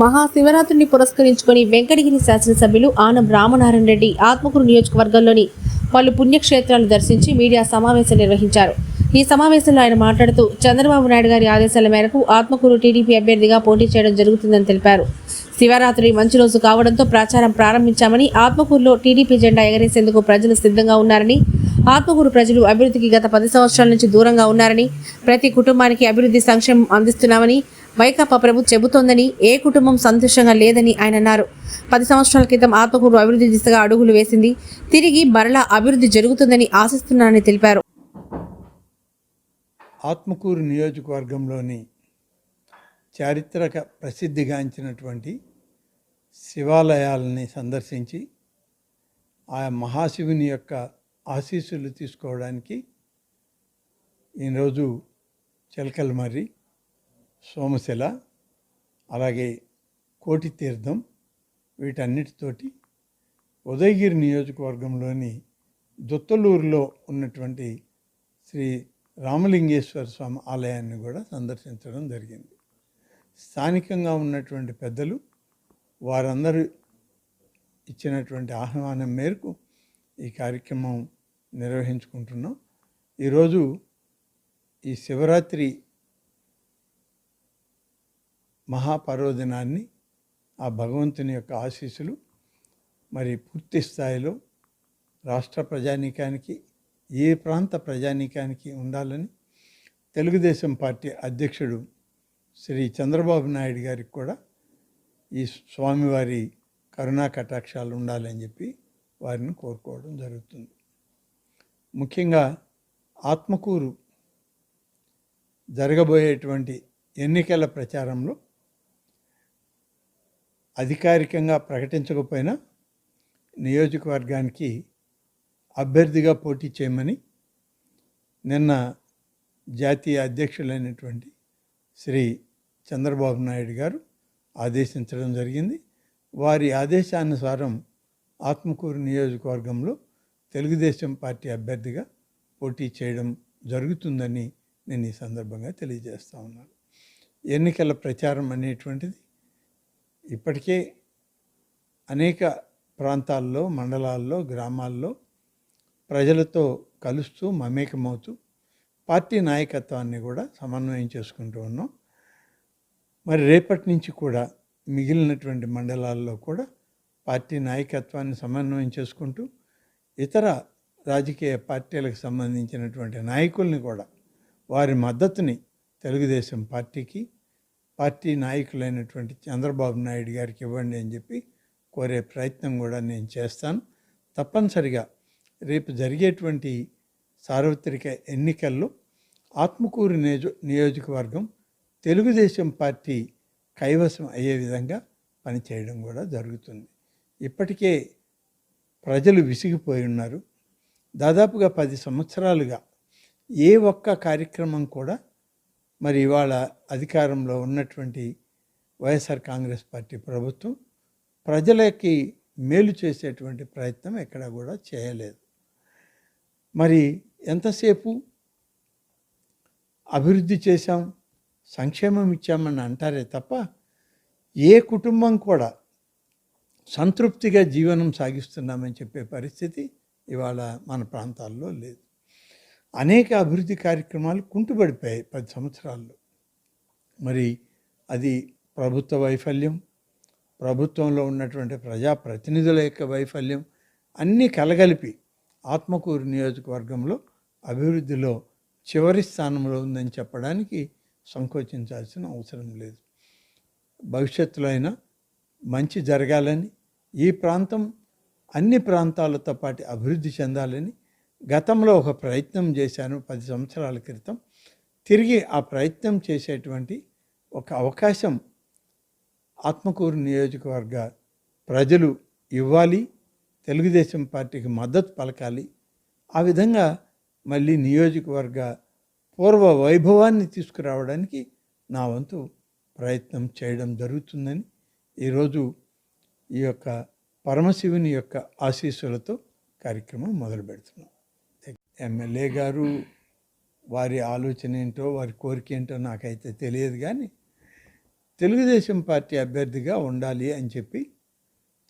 మహాశివరాత్రిని పురస్కరించుకొని వెంకటగిరి శాసనసభ్యులు ఆనం రామనారాయణ రెడ్డి ఆత్మకూరు నియోజకవర్గంలోని పలు పుణ్యక్షేత్రాలు దర్శించి మీడియా సమావేశం నిర్వహించారు. ఈ సమావేశంలో ఆయన మాట్లాడుతూ చంద్రబాబు నాయుడు గారి ఆదేశాల మేరకు ఆత్మకూరు టీడీపీ అభ్యర్థిగా పోటీ చేయడం జరుగుతుందని తెలిపారు. శివరాత్రి మంచి రోజు కావడంతో ప్రచారం ప్రారంభించామని ఆత్మకూరులో టీడీపీ జెండా ఎగరేసేందుకు ప్రజలు సిద్ధంగా ఉన్నారని ఆత్మకూరు ప్రజలు అభివృద్ధికి గత పది సంవత్సరాల నుంచి దూరంగా ఉన్నారని ప్రతి కుటుంబానికి అభివృద్ధి సంక్షేమం అందిస్తున్నామని వైకాపా ప్రభుత్వం చెబుతోందని ఏ కుటుంబం సంతోషంగా లేదని ఆయన అన్నారు. పది సంవత్సరాల క్రితం ఆత్మకూరు అభివృద్ధి దిశగా అడుగులు వేసింది. తిరిగి మరలా అభివృద్ధి జరుగుతుందని ఆశిస్తున్నానని తెలిపారు. ఆత్మకూరు నియోజకవర్గంలోని చారిత్రక ప్రసిద్ధిగాంచినటువంటి శివాలయాలని సందర్శించి ఆ మహాశివుని యొక్క ఆశీస్సులు తీసుకోవడానికి ఈరోజు చిలకలమర్రి సోమశిల అలాగే కోటి తీర్థం వీటన్నిటితోటి ఉదయగిరి నియోజకవర్గంలోని దుత్తలూరులో ఉన్నటువంటి శ్రీ రామలింగేశ్వర స్వామి ఆలయాన్ని కూడా సందర్శించడం జరిగింది. స్థానికంగా ఉన్నటువంటి పెద్దలు వారందరూ ఇచ్చినటువంటి ఆహ్వానం మేరకు ఈ కార్యక్రమం నిర్వహించుకుంటున్నాం. ఈరోజు ఈ శివరాత్రి మహాపర్వదినాన్ని ఆ భగవంతుని యొక్క ఆశీస్సులు మరి పూర్తి స్థాయిలో రాష్ట్ర ప్రజానీకానికి ఏ ప్రాంత ప్రజానీకానికి ఉండాలని తెలుగుదేశం పార్టీ అధ్యక్షుడు శ్రీ చంద్రబాబు నాయుడు గారికి కూడా ఈ స్వామివారి కరుణా కటాక్షాలు ఉండాలని చెప్పి వారిని కోరుకోవడం జరుగుతుంది. ముఖ్యంగా ఆత్మకూరు జరగబోయేటువంటి ఎన్నికల ప్రచారంలో అధికారికంగా ప్రకటించకపోయినా నియోజకవర్గానికి అభ్యర్థిగా పోటీ చేయమని నిన్న జాతీయ అధ్యక్షులైనటువంటి శ్రీ చంద్రబాబు నాయుడు గారు ఆదేశించడం జరిగింది. వారి ఆదేశానుసారం ఆత్మకూరు నియోజకవర్గంలో తెలుగుదేశం పార్టీ అభ్యర్థిగా పోటీ చేయడం జరుగుతుందని నేను ఈ సందర్భంగా తెలియజేస్తా ఉన్నాను. ఎన్నికల ప్రచారం అనేటువంటిది ఇప్పటికే అనేక ప్రాంతాల్లో మండలాల్లో గ్రామాల్లో ప్రజలతో కలుస్తూ మమేకమవుతూ పార్టీ నాయకత్వాన్ని కూడా సమన్వయం చేసుకుంటూ ఉన్నాం. మరి రేపటి నుంచి కూడా మిగిలినటువంటి మండలాల్లో కూడా పార్టీ నాయకత్వాన్ని సమన్వయం చేసుకుంటూ ఇతర రాజకీయ పార్టీలకు సంబంధించినటువంటి నాయకుల్ని కూడా వారి మద్దతుని తెలుగుదేశం పార్టీకి పార్టీ నాయకులైనటువంటి చంద్రబాబు నాయుడు గారికి ఇవ్వండి అని చెప్పి కోరే ప్రయత్నం కూడా నేను చేస్తాను. తప్పనిసరిగా రేపు జరిగేటువంటి సార్వత్రిక ఎన్నికల్లో ఆత్మకూరు నియోజ నియోజకవర్గం తెలుగుదేశం పార్టీ కైవసం అయ్యే విధంగా పనిచేయడం కూడా జరుగుతుంది. ఇప్పటికే ప్రజలు విసిగిపోయి ఉన్నారు. దాదాపుగా పది సంవత్సరాలుగా ఏ ఒక్క కార్యక్రమం కూడా మరి ఇవాళ అధికారంలో ఉన్నటువంటి వైఎస్ఆర్ కాంగ్రెస్ పార్టీ ప్రభుత్వం ప్రజలకి మేలు చేసేటువంటి ప్రయత్నం ఎక్కడ కూడా చేయలేదు. మరి ఎంతసేపు అభివృద్ధి చేశాం సంక్షేమం ఇచ్చామని అంటారే తప్ప ఏ కుటుంబం కూడా సంతృప్తిగా జీవనం సాగిస్తున్నామని చెప్పే పరిస్థితి ఇవాళ మన ప్రాంతాల్లో లేదు. అనేక అభివృద్ధి కార్యక్రమాలు కుంటుపడిపోయాయి పది సంవత్సరాల్లో. మరి అది ప్రభుత్వ వైఫల్యం ప్రభుత్వంలో ఉన్నటువంటి ప్రజాప్రతినిధుల యొక్క వైఫల్యం అన్నీ కలగలిపి ఆత్మకూరు నియోజకవర్గంలో అభివృద్ధిలో చివరి స్థానంలో ఉందని చెప్పడానికి సంకోచించాల్సిన అవసరం లేదు. భవిష్యత్తులో అయినా మంచి జరగాలని ఈ ప్రాంతం అన్ని ప్రాంతాలతో పాటు అభివృద్ధి చెందాలని గతంలో ఒక ప్రయత్నం చేశాను పది సంవత్సరాల క్రితం. తిరిగి ఆ ప్రయత్నం చేసేటువంటి ఒక అవకాశం ఆత్మకూరు నియోజకవర్గ ప్రజలు ఇవ్వాలి తెలుగుదేశం పార్టీకి మద్దతు పలకాలి. ఆ విధంగా మళ్ళీ నియోజకవర్గ పూర్వ వైభవాన్ని తీసుకురావడానికి నా వంతు ప్రయత్నం చేయడం జరుగుతుందని ఈరోజు ఈ యొక్క పరమశివుని యొక్క ఆశీస్సులతో కార్యక్రమం మొదలు పెడుతున్నాం ఎమ్మెల్యే గారు వారి ఆలోచన ఏంటో వారి కోరిక ఏంటో నాకైతే తెలియదు కానీ తెలుగుదేశం పార్టీ అభ్యర్థిగా ఉండాలి అని చెప్పి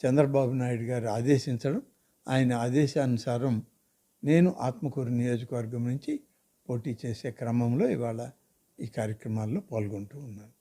చంద్రబాబు నాయుడు గారు ఆదేశించడం ఆయన ఆదేశానుసారం నేను ఆత్మకూరు నియోజకవర్గం నుంచి పోటీ చేసే క్రమంలో ఇవాళ ఈ కార్యక్రమాల్లో పాల్గొంటూ ఉన్నాను.